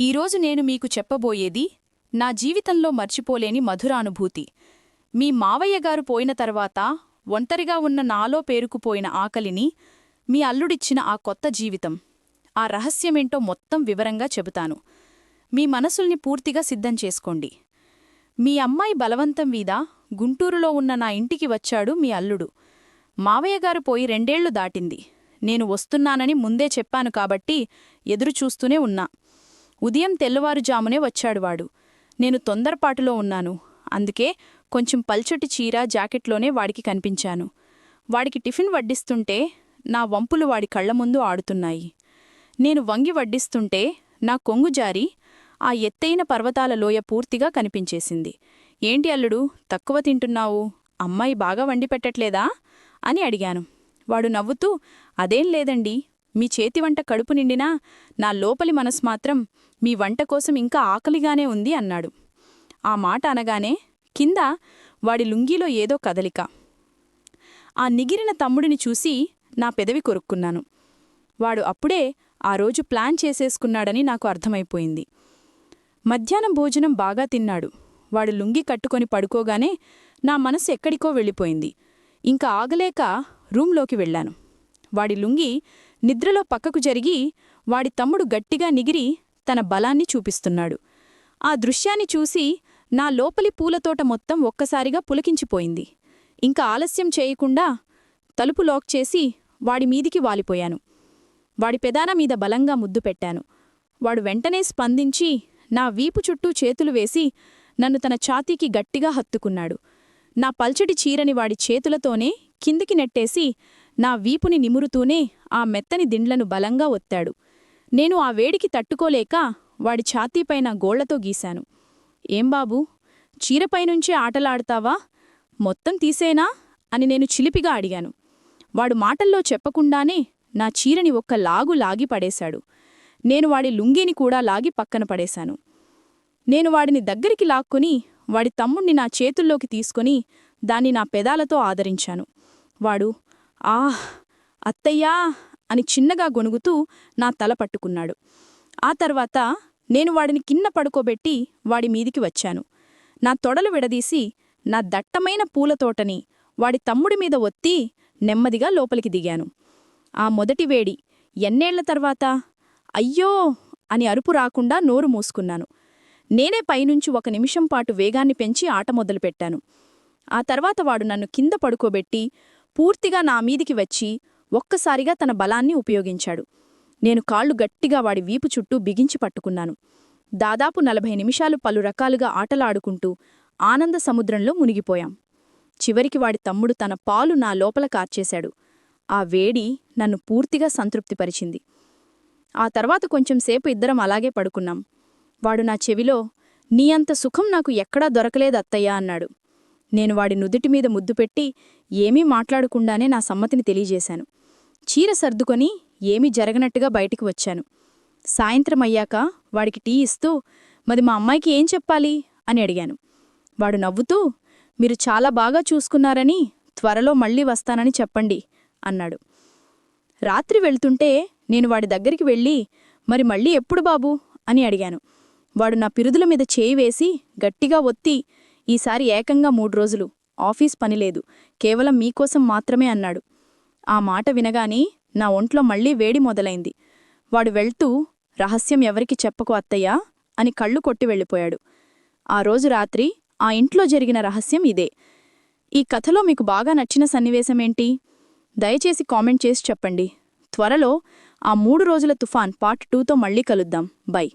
ఈరోజు నేను మీకు చెప్పబోయేది నా జీవితంలో మర్చిపోలేని మధురానుభూతి. మీ మావయ్య గారు పోయిన తర్వాత ఒంటరిగా ఉన్న నాలో పేరుకుపోయిన ఆకలిని మీ అల్లుడిచ్చిన ఆ కొత్త జీవితం. ఆ రహస్యమేంటో మొత్తం వివరంగా చెబుతాను. మీ మనసుల్ని పూర్తిగా సిద్ధం చేసుకోండి. మీ అమ్మాయి బలవంతం మీద గుంటూరులో ఉన్న నా ఇంటికి వచ్చాడు మీ అల్లుడు. మావయ్య గారు పోయి రెండేళ్ళు దాటింది. నేను వస్తున్నానని ముందే చెప్పాను కాబట్టి ఎదురుచూస్తూనే ఉన్నా. ఉదయం తెల్లవారుజామునే వచ్చాడు వాడు. నేను తొందరపాటులో ఉన్నాను. అందుకే కొంచెం పల్చటి చీర జాకెట్లోనే వాడికి కనిపించాను. వాడికి టిఫిన్ వడ్డిస్తుంటే నా వంపులు వాడి కళ్ళ ముందు ఆడుతున్నాయి. నేను వంగి వడ్డిస్తుంటే నా కొంగు జారి ఆ ఎత్తైన పర్వతాల లోయ పూర్తిగా కనిపించేసింది. ఏంటి అల్లుడు తక్కువ తింటున్నావు? అమ్మాయి బాగా వండి పెట్టట్లేదా? అని అడిగాను. వాడు నవ్వుతూ అదేం లేదండి మీ చేతి వంట కడుపు నిండినా నా లోపలి మనసు మాత్రం మీ వంట కోసం ఇంకా ఆకలిగానే ఉంది అన్నాడు. ఆ మాట అనగానే కింద వాడి లుంగీలో ఏదో కదలిక. ఆ నిగిరిన తమ్ముడిని చూసి నా పెదవి కొరుక్కున్నాను. వాడు అప్పుడే ఆ రోజు ప్లాన్ చేసేసుకున్నాడని నాకు అర్థమైపోయింది. మధ్యాహ్నం భోజనం బాగా తిన్నాడు. వాడు లుంగి కట్టుకొని పడుకోగానే నా మనసు ఎక్కడికో వెళ్ళిపోయింది. ఇంకా ఆగలేక రూంలోకి వెళ్ళాను. వాడి లుంగి నిద్రలో పక్కకు జరిగి వాడి తమ్ముడు గట్టిగా నిగిరి తన బలాన్ని చూపిస్తున్నాడు. ఆ దృశ్యాన్ని చూసి నా లోపలి పూలతోట మొత్తం ఒక్కసారిగా పులకించిపోయింది. ఇంకా ఆలస్యం చేయకుండా తలుపు లాక్ చేసి వాడి మీదికి వాలిపోయాను. వాడి పెదాన మీద బలంగా ముద్దు పెట్టాను. వాడు వెంటనే స్పందించి నా వీపు చుట్టూ చేతులు వేసి నన్ను తన ఛాతీకి గట్టిగా హత్తుకున్నాడు. నా పల్చటి చీరని వాడి చేతులతోనే కిందికి నెట్టేసి నా వీపుని నిమురుతూనే ఆ మెత్తని దిండ్లను బలంగా ఒత్తాడు. నేను ఆ వేడికి తట్టుకోలేక వాడి ఛాతీపైన గోళ్ళతో గీశాను. ఏం బాబూ చీరపైనుంచే ఆటలాడతావా? మొత్తం తీసేనా? అని నేను చిలిపిగా అడిగాను. వాడు మాటల్లో చెప్పకుండానే నా చీరని ఒక్క లాగు లాగి పడేశాడు. నేను వాడి లుంగీని కూడా లాగి పక్కన పడేశాను. నేను వాడిని దగ్గరికి లాక్కుని వాడి తమ్ముణ్ణి నా చేతుల్లోకి తీసుకుని దాన్ని నా పెదాలతో ఆదరించాను. వాడు ఆహ్ అత్తయ్యా! అని చిన్నగా గొణుగుతూ నా తల పట్టుకున్నాడు. ఆ తర్వాత నేను వాడిని కింద పడుకోబెట్టి వాడి మీదికి వచ్చాను. నా తొడలు విడదీసి నా దట్టమైన పూలతోటని వాడి తమ్ముడి మీద ఒత్తి నెమ్మదిగా లోపలికి దిగాను. ఆ మొదటి వేడి ఎన్నేళ్ళ తర్వాత? అయ్యో! అని అరుపు రాకుండా నోరు మూసుకున్నాను. నేనే పైనుంచి ఒక నిమిషం పాటు వేగాన్ని పెంచి ఆట మొదలుపెట్టాను. ఆ తర్వాత వాడు నన్ను కింద పడుకోబెట్టి పూర్తిగా నా మీదికి వచ్చి ఒక్కసారిగా తన బలాన్ని ఉపయోగించాడు. నేను కాళ్ళు గట్టిగా వాడి వీపు చుట్టూ బిగించి పట్టుకున్నాను. దాదాపు నలభై నిమిషాలు పలు రకాలుగా ఆటలాడుకుంటూ ఆనంద సముద్రంలో మునిగిపోయాం. చివరికి వాడి తమ్ముడు తన పాలు నా లోపల కార్చేశాడు. ఆ వేడి నన్ను పూర్తిగా సంతృప్తిపరిచింది. ఆ తర్వాత కొంచెంసేపు ఇద్దరం అలాగే పడుకున్నాం. వాడు నా చెవిలో నీ అంత సుఖం నాకు ఎక్కడా దొరకలేదు అత్తయ్యా అన్నాడు. నేను వాడి నుదుటి మీద ముద్దు పెట్టి ఏమీ మాట్లాడకుండానే నా సమ్మతిని తెలియజేశాను. చీర సర్దుకొని ఏమీ జరగనట్టుగా బయటికి వచ్చాను. సాయంత్రం అయ్యాక వాడికి టీ ఇస్తూ మరి మా అమ్మాయికి ఏం చెప్పాలి? అని అడిగాను. వాడు నవ్వుతూ మీరు చాలా బాగా చూసుకున్నారని త్వరలో మళ్ళీ వస్తానని చెప్పండి అన్నాడు. రాత్రి వెళ్తుంటే నేను వాడి దగ్గరికి వెళ్ళి మరి మళ్ళీ ఎప్పుడు బాబూ? అని అడిగాను. వాడు నా పిరుదుల మీద చేయి వేసి గట్టిగా ఒత్తి ఈసారి ఏకంగా మూడు రోజులు. ఆఫీస్ పనిలేదు కేవలం మీకోసం మాత్రమే అన్నాడు. ఆ మాట వినగానే నా ఒంట్లో మళ్ళీ వేడి మొదలైంది. వాడు వెళ్తూ రహస్యం ఎవరికి చెప్పకు అత్తయ్యా అని కళ్ళు కొట్టి వెళ్ళిపోయాడు. ఆ రోజు రాత్రి ఆ ఇంట్లో జరిగిన రహస్యం ఇదే. ఈ కథలో మీకు బాగా నచ్చిన సన్నివేశమేంటి? దయచేసి కామెంట్ చేసి చెప్పండి. త్వరలో ఆ మూడు రోజుల తుఫాన్ పార్ట్ టూతో మళ్ళీ కలుద్దాం. బై.